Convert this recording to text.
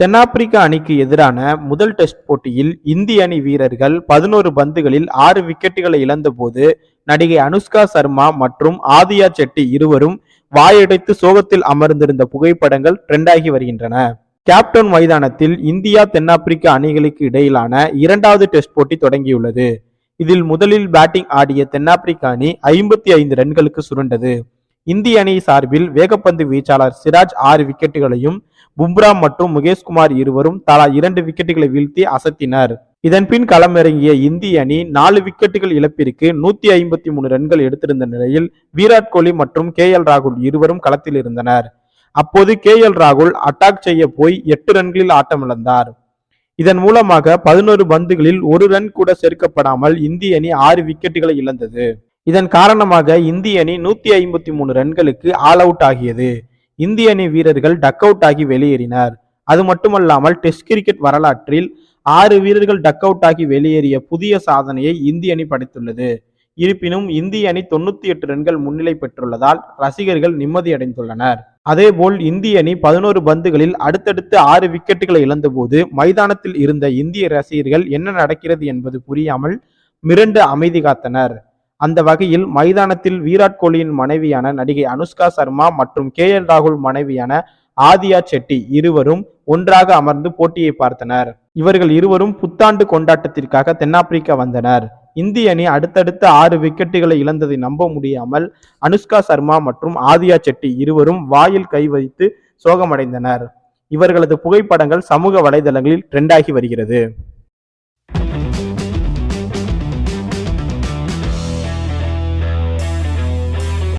தென்னாப்பிரிக்க அணிக்கு எதிரான முதல் டெஸ்ட் போட்டியில் இந்திய அணி வீரர்கள் பதினோரு பந்துகளில் ஆறு விக்கெட்டுகளை இழந்தபோது நடிகை அனுஷ்கா சர்மா மற்றும் ஆதியா செட்டி இருவரும் வாயடைத்து சோகத்தில் அமர்ந்திருந்த புகைப்படங்கள் ட்ரெண்டாகி வருகின்றன. கேப்டவுன் மைதானத்தில் இந்தியா தென்னாப்பிரிக்க அணிகளுக்கு இடையிலான இரண்டாவது டெஸ்ட் போட்டி தொடங்கியுள்ளது. இதில் முதலில் பேட்டிங் ஆடிய தென்னாப்பிரிக்க அணி ஐம்பத்தி ஐந்து ரன்களுக்கு சுருண்டது. இந்திய அணி சார்பில் வேகப்பந்து வீச்சாளர் சிராஜ் ஆறு விக்கெட்டுகளையும் பும்ரா மற்றும் முகேஷ்குமார் இருவரும் தலா இரண்டு விக்கெட்டுகளை வீழ்த்தி அசத்தினர். இதன்பின் களமிறங்கிய இந்திய அணி நாலு விக்கெட்டுகள் இழப்பிற்கு நூத்தி ஐம்பத்தி மூணு ரன்கள் எடுத்திருந்த நிலையில் விராட் கோலி மற்றும் கே எல் ராகுல் இருவரும் களத்தில் இருந்தனர். அப்போது கே எல் ராகுல் அட்டாக் செய்ய போய் எட்டு ரன்களில் ஆட்டமிழந்தார். இதன் மூலமாக பதினோரு பந்துகளில் ஒரு ரன் கூட சேர்க்கப்படாமல் இந்திய அணி ஆறு விக்கெட்டுகளை இழந்தது. இதன் காரணமாக இந்திய அணி நூத்தி ஐம்பத்தி மூணு ரன்களுக்கு ஆல் அவுட் ஆகியது. இந்திய அணி வீரர்கள் டக் அவுட் ஆகி வெளியேறினர். அது மட்டுமல்லாமல் டெஸ்ட் கிரிக்கெட் வரலாற்றில் ஆறு வீரர்கள் டக் அவுட் ஆகி வெளியேறிய புதிய சாதனையை இந்திய அணி படைத்துள்ளது. இருப்பினும் இந்திய அணி தொண்ணூத்தி எட்டு ரன்கள் முன்னிலை பெற்றுள்ளதால் ரசிகர்கள் நிம்மதியடைந்துள்ளனர் அதேபோல் இந்திய அணி பதினோரு பந்துகளில் அடுத்தடுத்து ஆறு விக்கெட்டுகளை இழந்தபோது மைதானத்தில் இருந்த இந்திய ரசிகர்கள் என்ன நடக்கிறது என்பது புரியாமல் மிரண்டு அமைதி காத்தனர். அந்த வகையில் மைதானத்தில் விராட் கோலியின் மனைவியான நடிகை அனுஷ்கா சர்மா மற்றும் கே எல் ராகுல் மனைவியான ஆதியா செட்டி இருவரும் ஒன்றாக அமர்ந்து போட்டியை பார்த்தனர். இவர்கள் இருவரும் புத்தாண்டு கொண்டாட்டத்திற்காக தென்னாப்பிரிக்கா வந்தனர். இந்திய அணி அடுத்தடுத்து ஆறு விக்கெட்டுகளை இழந்ததை நம்ப முடியாமல் அனுஷ்கா சர்மா மற்றும் ஆதியா செட்டி இருவரும் வாயில் கை வைத்து சோகமடைந்தனர். இவர்களது புகைப்படங்கள் சமூக வலைதளங்களில் ட்ரெண்டாகி வருகிறது.